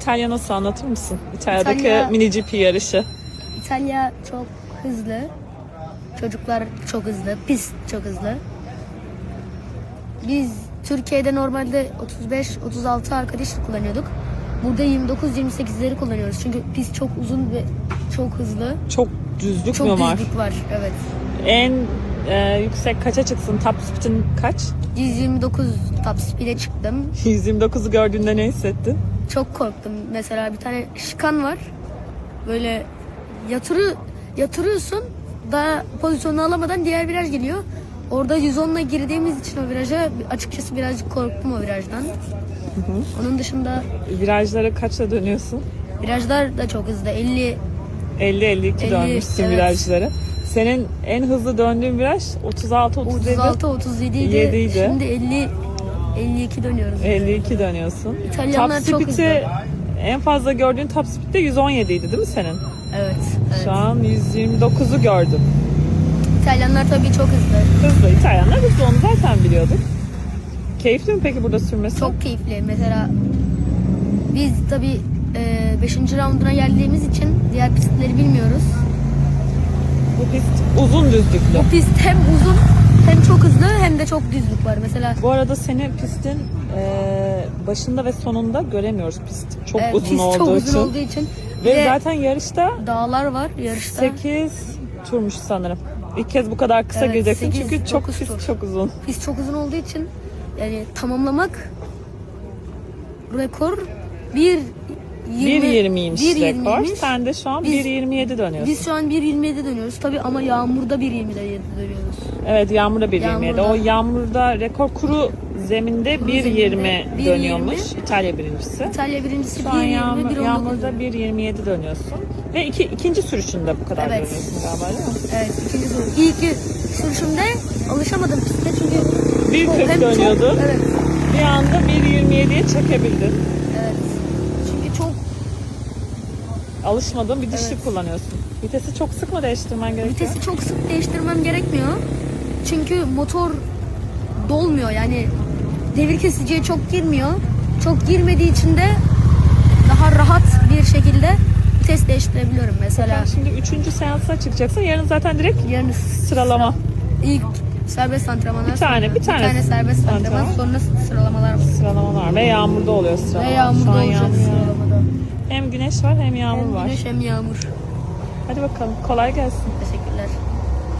İtalya nasıl anlatır mısın? İtalya'daki İtalya- mini GP yarışı. İtalya çok hızlı. Çocuklar çok hızlı. Pist çok hızlı. Biz Türkiye'de normalde 35-36 arkadaş kullanıyorduk. Burada 29-28'leri kullanıyoruz. Çünkü pist çok uzun ve çok hızlı. Çok düzlük Çok mü var? düzlük var. Evet. En e, yüksek kaça çıksın? Top speed'in kaç? 129 top speed'e çıktım. 129'u gördüğünde ne hissettin? Çok korktum. Mesela bir tane şikan var. Böyle yatırı yatırıyorsun. Daha pozisyonu alamadan diğer viraj geliyor. Orada 110'la girdiğimiz için o viraja açıkçası birazcık korktum o virajdan. Onun dışında Virajlara kaçla dönüyorsun? virajlar da çok hızlı. 50 50-52 50, dönmüşsün evet. virajları. Senin en hızlı döndüğün viraj 36-37. 36 37 idi. Yedi idi. Şimdi 50 52 dönüyoruz. 52 dönüyorsun. İtalyanlar top çok speed'i en fazla gördüğün top speed de 117 idi değil mi senin? Evet. evet. Şu an 129'u gördüm. İtalyanlar tabii çok hızlı. Hızlı İtalyanlar hızlı onu zaten biliyorduk. Keyifli mi peki burada sürmesi? Çok keyifli. Mesela biz tabii 5. rounduna geldiğimiz için diğer pistleri bilmiyoruz. Bu pist uzun düzlüklü. Bu pist hem uzun hem çok hızlı hem de çok düzlük var. Mesela Bu arada seni pistin e, başında ve sonunda göremiyoruz pist. Çok e, uzun pist olduğu çok uzun için. olduğu için Ve bir de zaten yarışta dağlar var yarışta. 8 turmuş sanırım. İlk kez bu kadar kısa Evet, gireceksin sekiz, çünkü çok dokuz pist tur. çok uzun. Pist çok uzun olduğu için yani tamamlamak rekor 1 1.20'ymiş rekor. 1.20'ymiş. Sen de şu an Biz- 1.27 dönüyorsun. Biz şu an 1.27 dönüyoruz tabii ama yağmurda 1.27 dönüyoruz. Evet yağmurda 1.27. Yağmurda. O yağmurda rekor kuru zeminde Kuru 1.20 zeminde 1.20. dönüyormuş. İtalya birincisi. İtalya birincisi Şu an 1.20 yağmur, 1.19 yağmurda 1.27 dönüyorsun. Ve iki, ikinci sürüşünde bu kadar Evet. dönüyorsun galiba değil mi? Evet ikinci soru. İlk sürüşümde alışamadım piste çünkü Bir çok- kırk hem çok- dönüyordu. Evet. Bir anda 1.27'ye çekebildin. Evet. Çünkü çok Alışmadığın bir dişli Evet. kullanıyorsun. Vitesi çok sık mı değiştirmen gerekiyor? vitesi çok sık değiştirmem gerekmiyor. Çünkü motor dolmuyor yani devir kesiciye çok girmiyor. Çok girmediği için de daha rahat bir şekilde vites değiştirebiliyorum mesela. Sen şimdi üçüncü seansa çıkacaksın. Yarın zaten direkt Yarın sıralama. ilk serbest antrenmanlar Bir tane, sonra- bir tane serbest antrenman. sonra sıralamalar var. Sıralamalar ve yağmurda oluyor sıralama. Ve yağmurda olacak sıralamada. Hem güneş var hem yağmur Hem var. güneş hem yağmur. Hadi bakalım kolay gelsin. Teşekkür